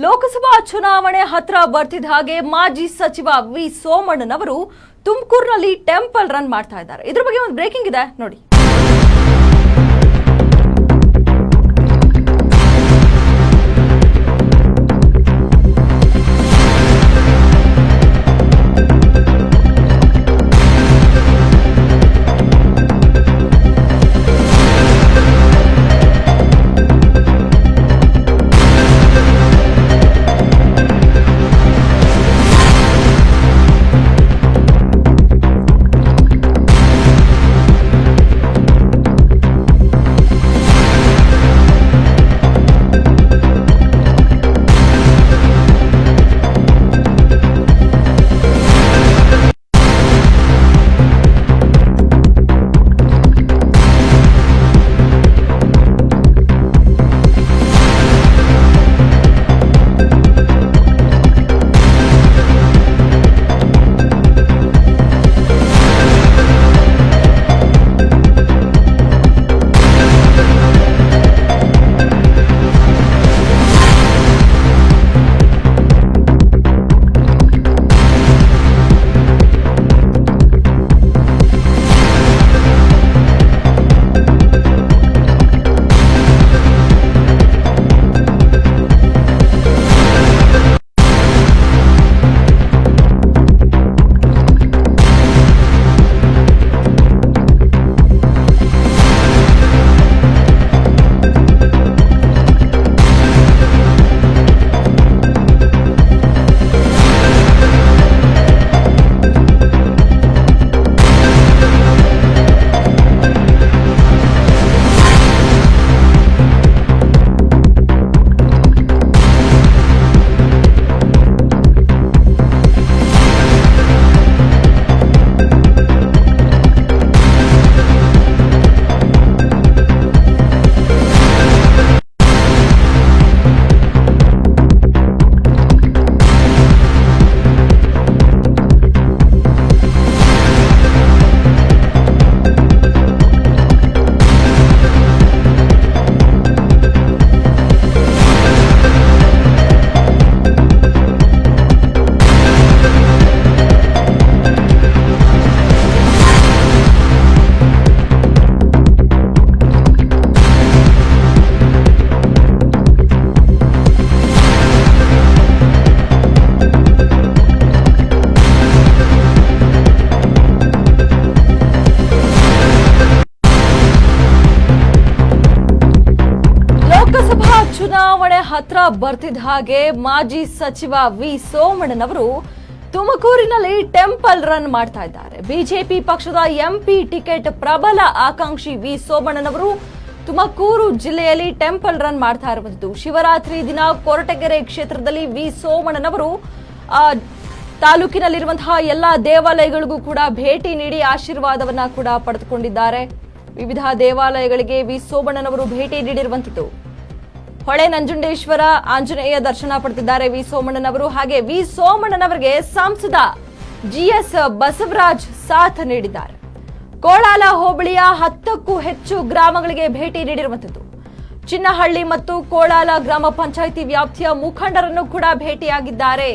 ಲೋಕಸಭಾ ಚುನಾವಣೆ ಹತ್ರ ಬರ್ತಿದ್ದ ಹಾಗೆ ಮಾಜಿ ಸಚಿವ ವಿ ಸೋಮಣ್ಣನವರು ತುಮಕೂರಿನಲ್ಲಿ ಟೆಂಪಲ್ ರನ್ ಮಾಡ್ತಾ ಇದ್ದಾರೆ. ಇದ್ರ ಬಗ್ಗೆ ಒಂದು ಬ್ರೇಕಿಂಗ್ ಇದೆ. ನೋಡಿ. ಹತ್ರ ಬರ್ತಿದ್ದ ಹಾಗೆ ಮಾಜಿ ಸಚಿವ ವಿ ಸೋಮಣ್ಣನವರು ತುಮಕೂರಿನಲ್ಲಿ ಟೆಂಪಲ್ ರನ್ ಮಾಡ್ತಾ ಇದ್ದಾರೆ. ಬಿಜೆಪಿ ಪಕ್ಷದ ಎಂಪಿ ಟಿಕೆಟ್ ಪ್ರಬಲ ಆಕಾಂಕ್ಷಿ ವಿ ಸೋಮಣ್ಣನವರು ತುಮಕೂರು ಜಿಲ್ಲೆಯಲ್ಲಿ ಟೆಂಪಲ್ ರನ್ ಮಾಡ್ತಾ ಇರುವಂತದ್ದು ಶಿವರಾತ್ರಿ ದಿನ ಕೊರಟಗೆರೆ ಕ್ಷೇತ್ರದಲ್ಲಿ ವಿ ಸೋಮಣ್ಣನವರು ತಾಲೂಕಿನಲ್ಲಿರುವಂತಹ ಎಲ್ಲಾ ದೇವಾಲಯಗಳಿಗೂ ಕೂಡ ಭೇಟಿ ನೀಡಿ ಆಶೀರ್ವಾದವನ್ನ ಕೂಡ ಪಡೆದುಕೊಂಡಿದ್ದಾರೆ. ವಿವಿಧ ದೇವಾಲಯಗಳಿಗೆ ವಿ ಸೋಮಣ್ಣನವರು ಭೇಟಿ ನೀಡಿರುವಂತದ್ದು ಹೊಳೆ ನಂಜುಂಡೇಶ್ವರ ಆಂಜನೇಯ ದರ್ಶನ ಪಡೆದಿದ್ದಾರೆ ವಿ ಸೋಮಣ್ಣನವರು ಹಾಗೆ ವಿ ಸೋಮಣ್ಣನವರಿಗೆ ಸಂಸದ ಜಿಎಸ್ ಬಸವರಾಜ್ ಸಾಥ್ ನೀಡಿದ್ದಾರೆ. ಕೋಳಾಲ ಹೋಬಳಿಯ ಹತ್ತಕ್ಕೂ ಹೆಚ್ಚು ಗ್ರಾಮಗಳಿಗೆ ಭೇಟಿ ನೀಡಿರುವಂತದ್ದು ಚಿನ್ನಹಳ್ಳಿ ಮತ್ತು ಕೋಳಾಲ ಗ್ರಾಮ ಪಂಚಾಯಿತಿ ವ್ಯಾಪ್ತಿಯ ಮುಖಂಡರನ್ನು ಕೂಡ ಭೇಟಿಯಾಗಿದ್ದಾರೆ.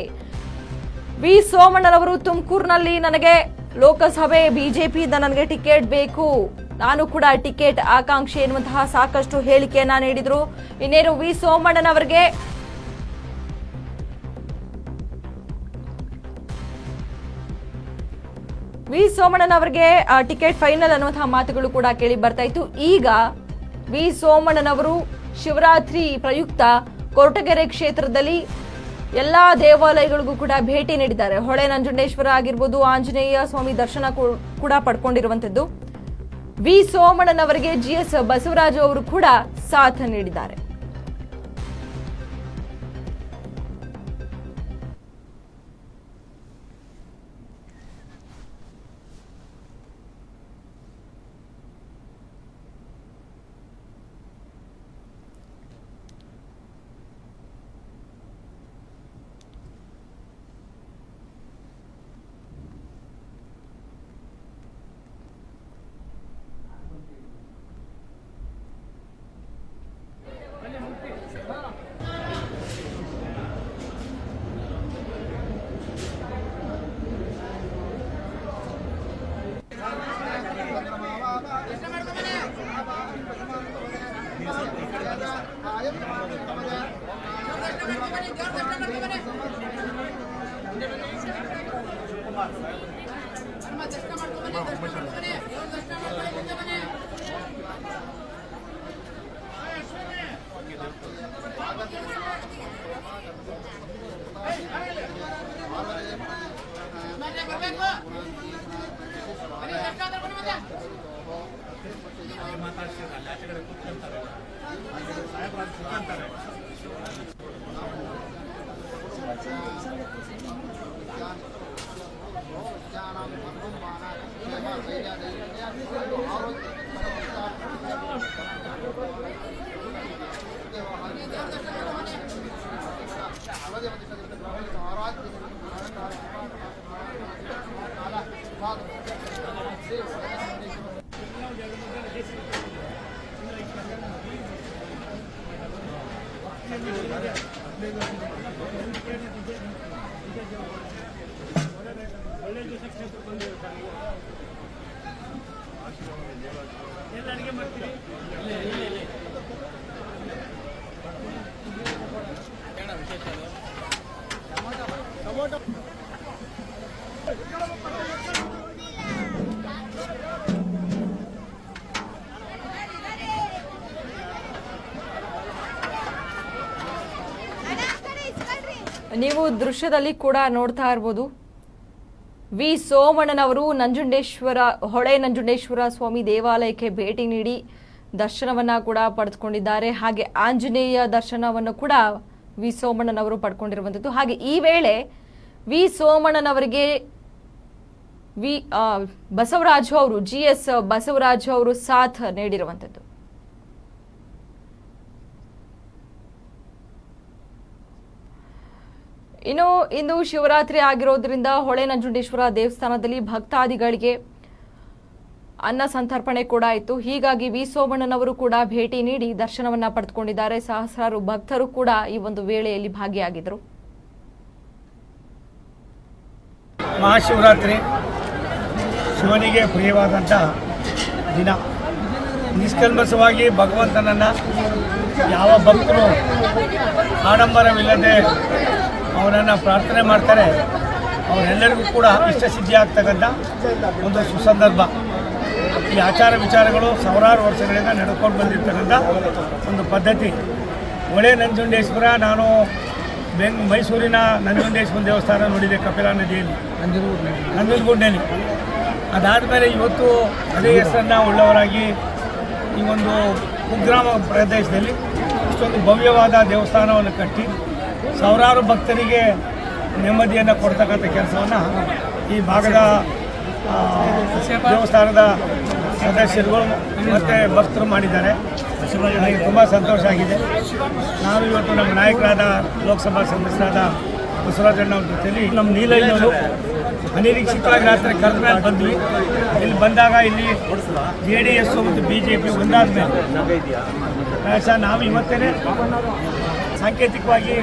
ವಿ ಸೋಮಣ್ಣನವರು ತುಮಕೂರಿನಲ್ಲಿ, ನನಗೆ ಲೋಕಸಭೆ, ಬಿಜೆಪಿಯಿಂದ ನನಗೆ ಟಿಕೆಟ್ ಬೇಕು. ನಾನು ಕೂಡ ಟಿಕೆಟ್ ಆಕಾಂಕ್ಷಿ ಎನ್ನುವಂತಹ ಸಾಕಷ್ಟು ಹೇಳಿಕೆಯನ್ನ ನೀಡಿದ್ರು. ಇನ್ನೇನು ವಿ ಸೋಮಣ್ಣನವರಿಗೆ ವಿ ಸೋಮಣ್ಣನವರಿಗೆ ಅವರಿಗೆ ಟಿಕೆಟ್ ಫೈನಲ್ ಅನ್ನುವಂತಹ ಮಾತುಗಳು ಕೂಡ ಕೇಳಿ ಬರ್ತಾ ಇತ್ತು. ಈಗ ವಿ ಸೋಮಣ್ಣನವರು ಶಿವರಾತ್ರಿ ಪ್ರಯುಕ್ತ ಕೊರಟಗೆರೆ ಕ್ಷೇತ್ರದಲ್ಲಿ ಎಲ್ಲಾ ದೇವಾಲಯಗಳಿಗೂ ಕೂಡ ಭೇಟಿ ನೀಡಿದ್ದಾರೆ. ಹೊಳೆ ನಂಜುಂಡೇಶ್ವರ ಆಗಿರ್ಬೋದು, ಆಂಜನೇಯ ಸ್ವಾಮಿ ದರ್ಶನ ಕೂಡ ಪಡ್ಕೊಂಡಿರುವಂತದ್ದು ವಿ ಸೋಮಣ್ಣನವರಿಗೆ ಜಿಎಸ್ ಬಸವರಾಜು ಅವರು ಕೂಡ ಸಾಥ್ ನೀಡಿದ್ದಾರೆ. mata ದೃಶ್ಯದಲ್ಲಿ ಕೂಡ ನೋಡ್ತಾ ಇರ್ಬೋದು. ವಿ. ಸೋಮಣ್ಣನವರು ನಂಜುಂಡೇಶ್ವರ, ಹೊಳೆ ನಂಜುಂಡೇಶ್ವರ ಸ್ವಾಮಿ ದೇವಾಲಯಕ್ಕೆ ಭೇಟಿ ನೀಡಿ ದರ್ಶನವನ್ನ ಕೂಡ ಪಡೆದುಕೊಂಡಿದ್ದಾರೆ. ಹಾಗೆ ಆಂಜನೇಯ ದರ್ಶನವನ್ನು ಕೂಡ ವಿ. ಸೋಮಣ್ಣನವರು ಪಡ್ಕೊಂಡಿರುವಂಥದ್ದು. ಹಾಗೆ ಈ ವೇಳೆ ವಿ. ಸೋಮಣ್ಣನವರಿಗೆ ವಿ. ಬಸವರಾಜು ಅವರು, ಜಿ. ಎಸ್. ಬಸವರಾಜು ಅವರು ಸಾಥ್ ನೀಡಿರುವಂಥದ್ದು. ಇನ್ನು ಇಂದು ಶಿವರಾತ್ರಿ ಆಗಿರೋದ್ರಿಂದ ಹೊಳೆ ನಂಜುಂಡೇಶ್ವರ ದೇವಸ್ಥಾನದಲ್ಲಿ ಭಕ್ತಾದಿಗಳಿಗೆ ಅನ್ನ ಸಂತರ್ಪಣೆ ಕೂಡ ಇತ್ತು ಹೀಗಾಗಿ ವಿ ಸೋಮಣ್ಣನವರು ಕೂಡ ಭೇಟಿ ನೀಡಿ ದರ್ಶನವನ್ನ ಪಡೆದುಕೊಂಡಿದ್ದಾರೆ. ಸಹಸ್ರಾರು ಭಕ್ತರು ಕೂಡ ಈ ಒಂದು ವೇಳೆಯಲ್ಲಿ ಭಾಗಿಯಾಗಿದ್ದರು. ಮಹಾಶಿವರಾತ್ರಿ ಶಿವನಿಗೆ ಪ್ರಿಯವಾದಂತಹ ದಿನ. ನಿಷ್ಕಲ್ಮಸವಾಗಿ ಭಗವಂತನನ್ನ ಯಾವ ಭಕ್ತರು ಆಡಂಬರವಿಲ್ಲದೆ ಅವನನ್ನು ಪ್ರಾರ್ಥನೆ ಮಾಡ್ತಾರೆ. ಅವರೆಲ್ಲರಿಗೂ ಕೂಡ ಇಷ್ಟ ಸಿದ್ಧಿ ಆಗ್ತಕ್ಕಂಥ ಒಂದು ಸುಸಂದರ್ಭ. ಈ ಆಚಾರ ವಿಚಾರಗಳು ಸಾವಿರಾರು ವರ್ಷಗಳಿಂದ ನಡ್ಕೊಂಡು ಬಂದಿರ್ತಕ್ಕಂಥ ಒಂದು ಪದ್ಧತಿ. ಒಳೆ ನಂಜುಂಡೇಶ್ವರ, ನಾನು ಬೆಂಗ್, ಮೈಸೂರಿನ ನಂಜುಂಡೇಶ್ವರ ದೇವಸ್ಥಾನ ನೋಡಿದೆ ಕಪಿಲಾ ನದಿಯಲ್ಲಿ. ನಂಜನಗೂಡಿನಲ್ಲಿ. ಅದಾದಮೇಲೆ ಇವತ್ತು ಅದೇ ಹೆಸರನ್ನು ಉಳ್ಳವರಾಗಿ ಈ ಒಂದು ಕುಗ್ರಾಮ ಪ್ರದೇಶದಲ್ಲಿ ಇಷ್ಟೊಂದು ಭವ್ಯವಾದ ದೇವಸ್ಥಾನವನ್ನು ಕಟ್ಟಿ ಸಾವಿರಾರು ಭಕ್ತರಿಗೆ ನೆಮ್ಮದಿಯನ್ನು ಕೊಡ್ತಕ್ಕಂಥ ಕೆಲಸವನ್ನು ಈ ಭಾಗದ ದೇವಸ್ಥಾನದ ಸದಸ್ಯರುಗಳು ಮತ್ತು ಭಕ್ತರು ಮಾಡಿದ್ದಾರೆ. ನನಗೆ ತುಂಬ ಸಂತೋಷ ಆಗಿದೆ. ನಾನು ಇವತ್ತು ನಮ್ಮ ನಾಯಕರಾದ ಲೋಕಸಭಾ ಸದಸ್ಯರಾದ ಬಸವರಾಜಣ್ಣ ಅವ್ರ ಜೊತೆಯಲ್ಲಿ ನಮ್ಮ ನೀಲಯ್ಯವರು ಅನಿರೀಕ್ಷಿತವಾಗಿ ರಾತ್ರಿ ಕರೆದ ಮೇಲೆ ಬಂದ್ವಿ. ಇಲ್ಲಿ ಬಂದಾಗ ಇಲ್ಲಿ ಜೆ ಡಿ ಎಸ್ ಮತ್ತು ಬಿ ಜೆ ಪಿ ಒಂದಾದ ಮೇಲೆ ಸರ್ ನಾವು ಇವತ್ತೇ ಸಾಂಕೇತಿಕವಾಗಿ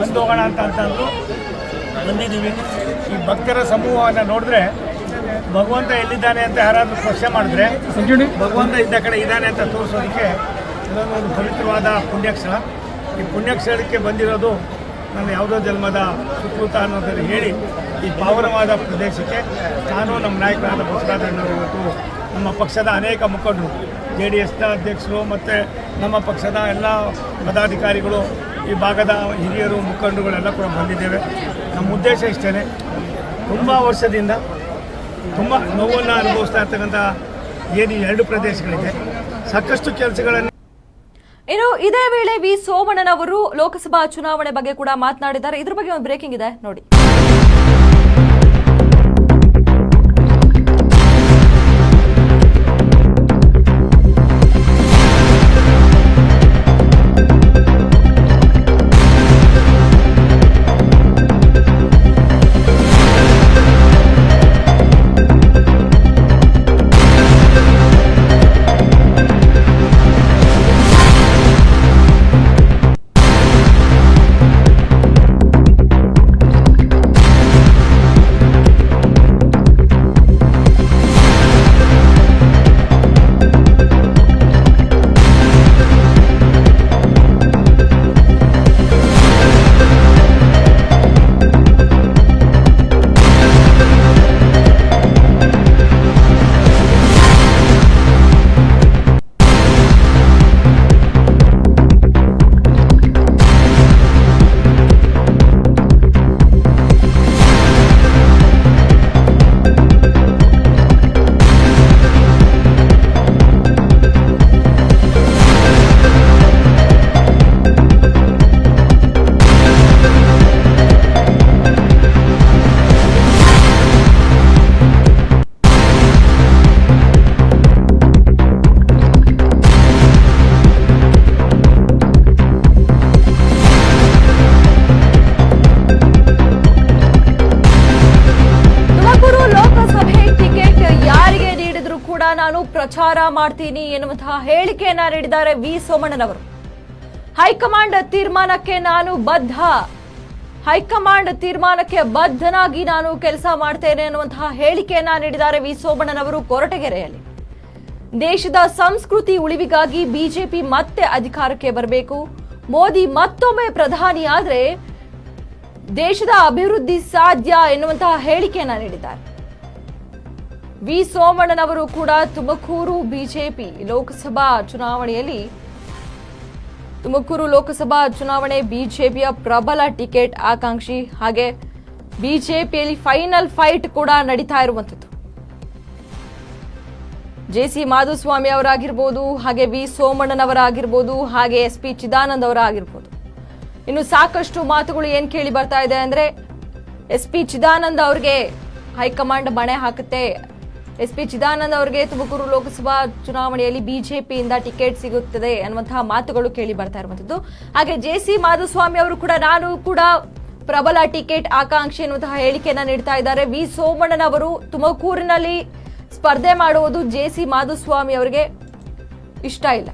ಬಂದು ಹೋಗೋಣ ಅಂತ ಅಂತಂದು ಬಂದಿದ್ದೀವಿ. ಈ ಭಕ್ತರ ಸಮೂಹವನ್ನು ನೋಡಿದ್ರೆ ಭಗವಂತ ಎಲ್ಲಿದ್ದಾನೆ ಅಂತ ಯಾರಾದರೂ ಪ್ರಶ್ನೆ ಮಾಡಿದ್ರೆ ಭಗವಂತ ಇದ್ದ ಕಡೆ ಇದ್ದಾನೆ ಅಂತ ತೋರಿಸೋದಕ್ಕೆ ಇದೊಂದು ಒಂದು ಪವಿತ್ರವಾದ ಪುಣ್ಯಕ್ಷಣ. ಈ ಪುಣ್ಯಕ್ಷಣಕ್ಕೆ ಬಂದಿರೋದು ನಾನು ಯಾವುದೋ ಜನ್ಮದ ಸುಕೃತ ಅನ್ನೋದನ್ನು ಹೇಳಿ ಈ ಪಾವನವಾದ ಪ್ರದೇಶಕ್ಕೆ ನಾನು ನಮ್ಮ ನಾಯಕರಾದ ಬಸವರಾಜಣ್ಣವರು ಇವತ್ತು ನಮ್ಮ ಪಕ್ಷದ ಅನೇಕ ಮುಖಂಡರು ಜೆ ಡಿ ಎಸ್ನ ಅಧ್ಯಕ್ಷರು ಮತ್ತು ನಮ್ಮ ಪಕ್ಷದ ಎಲ್ಲ ಪದಾಧಿಕಾರಿಗಳು ಈ ಭಾಗದ ಹಿರಿಯರು, ಮುಖಂಡರುಗಳೆಲ್ಲ ಕೂಡ ಬಂದಿದ್ದೇವೆ. ನಮ್ಮ ಉದ್ದೇಶ ಇಷ್ಟೇ ತುಂಬ ವರ್ಷದಿಂದ ತುಂಬ ನೋವನ್ನು ಅನುಭವಿಸ್ತಾ ಇರ್ತಕ್ಕಂಥ ಏನು ಎರಡು ಪ್ರದೇಶಗಳಿದೆ. ಸಾಕಷ್ಟು ಕೆಲಸಗಳನ್ನು ಇನ್ನು ಇದೇ ವೇಳೆ ವಿ ಸೋಮಣ್ಣನವರು ಲೋಕಸಭಾ ಚುನಾವಣೆ ಬಗ್ಗೆ ಕೂಡ ಮಾತನಾಡಿದ್ದಾರೆ. ಇದ್ರ ಬಗ್ಗೆ ಒಂದು ಬ್ರೇಕಿಂಗ್ ಇದೆ. ನೋಡಿ. ಪ್ರಚಾರ ಮಾಡ್ತೀನಿ ಎನ್ನುವಂತಹ ಹೇಳಿಕೆಯನ್ನ ನೀಡಿದ್ದಾರೆ ವಿ ಸೋಮಣ್ಣನವರು. ಹೈಕಮಾಂಡ್ ತೀರ್ಮಾನಕ್ಕೆ ನಾನು ಬದ್ಧ. ಹೈಕಮಾಂಡ್ ತೀರ್ಮಾನಕ್ಕೆ ಬದ್ಧನಾಗಿ ನಾನು ಕೆಲಸ ಮಾಡ್ತೇನೆ ಎನ್ನುವಂತಹ ಹೇಳಿಕೆಯನ್ನ ನೀಡಿದ್ದಾರೆ ವಿ ಸೋಮಣ್ಣನವರು ಕೊರಟಗೆರೆಯಲ್ಲಿ. ದೇಶದ ಸಂಸ್ಕೃತಿ ಉಳಿವಿಗಾಗಿ ಬಿಜೆಪಿ ಮತ್ತೆ ಅಧಿಕಾರಕ್ಕೆ ಬರಬೇಕು. ಮೋದಿ ಮತ್ತೊಮ್ಮೆ ಪ್ರಧಾನಿ ಆದ್ರೆ ದೇಶದ ಅಭಿವೃದ್ಧಿ ಸಾಧ್ಯ ಎನ್ನುವಂತಹ ಹೇಳಿಕೆಯನ್ನ ನೀಡಿದ್ದಾರೆ. ವಿ ಸೋಮಣ್ಣನವರು ಕೂಡ ತುಮಕೂರು ಬಿಜೆಪಿ ಲೋಕಸಭಾ ಚುನಾವಣೆಯಲ್ಲಿ ತುಮಕೂರು ಲೋಕಸಭಾ ಚುನಾವಣೆ ಬಿಜೆಪಿಯ ಪ್ರಬಲ ಟಿಕೆಟ್ ಆಕಾಂಕ್ಷಿ. ಹಾಗೆ ಬಿಜೆಪಿಯಲ್ಲಿ ಫೈನಲ್ ಫೈಟ್ ಕೂಡ ನಡೀತಾ ಇರುವಂಥದ್ದು. ಜೆ ಸಿ ಮಾಧುಸ್ವಾಮಿ ಅವರಾಗಿರ್ಬೋದು, ಹಾಗೆ ವಿ ಸೋಮಣ್ಣನವರಾಗಿರ್ಬೋದು, ಹಾಗೆ ಎಸ್ ಪಿ ಚಿದಾನಂದ್ ಅವರಾಗಿರ್ಬೋದು ಇನ್ನು ಸಾಕಷ್ಟು ಮಾತುಗಳು ಏನ್ ಕೇಳಿ ಬರ್ತಾ ಇದೆ ಅಂದ್ರೆ, ಎಸ್ ಪಿ ಚಿದಾನಂದ್ ಅವ್ರಿಗೆ ಹೈಕಮಾಂಡ್ ಮಣೆ ಹಾಕುತ್ತೆ. ಎಸ್ ಪಿ ಚಿದಾನಂದ್ ಅವರಿಗೆ ತುಮಕೂರು ಲೋಕಸಭಾ ಚುನಾವಣೆಯಲ್ಲಿ ಬಿಜೆಪಿಯಿಂದ ಟಿಕೆಟ್ ಸಿಗುತ್ತದೆ ಅನ್ನುವಂತಹ ಮಾತುಗಳು ಕೇಳಿ ಬರ್ತಾ ಇರುವಂತದ್ದು ಹಾಗೆ ಜೆ ಸಿ ಮಾಧುಸ್ವಾಮಿ ಅವರು ಕೂಡ, ನಾನು ಕೂಡ ಪ್ರಬಲ ಟಿಕೆಟ್ ಆಕಾಂಕ್ಷಿ ಎನ್ನುವಂತಹ ಹೇಳಿಕೆಯನ್ನ ನೀಡ್ತಾ ಇದ್ದಾರೆ. ವಿ ಸೋಮಣ್ಣನವರು ತುಮಕೂರಿನಲ್ಲಿ ಸ್ಪರ್ಧೆ ಮಾಡುವುದು ಜೆ ಸಿ ಮಾಧುಸ್ವಾಮಿ ಅವರಿಗೆ ಇಷ್ಟ ಇಲ್ಲ.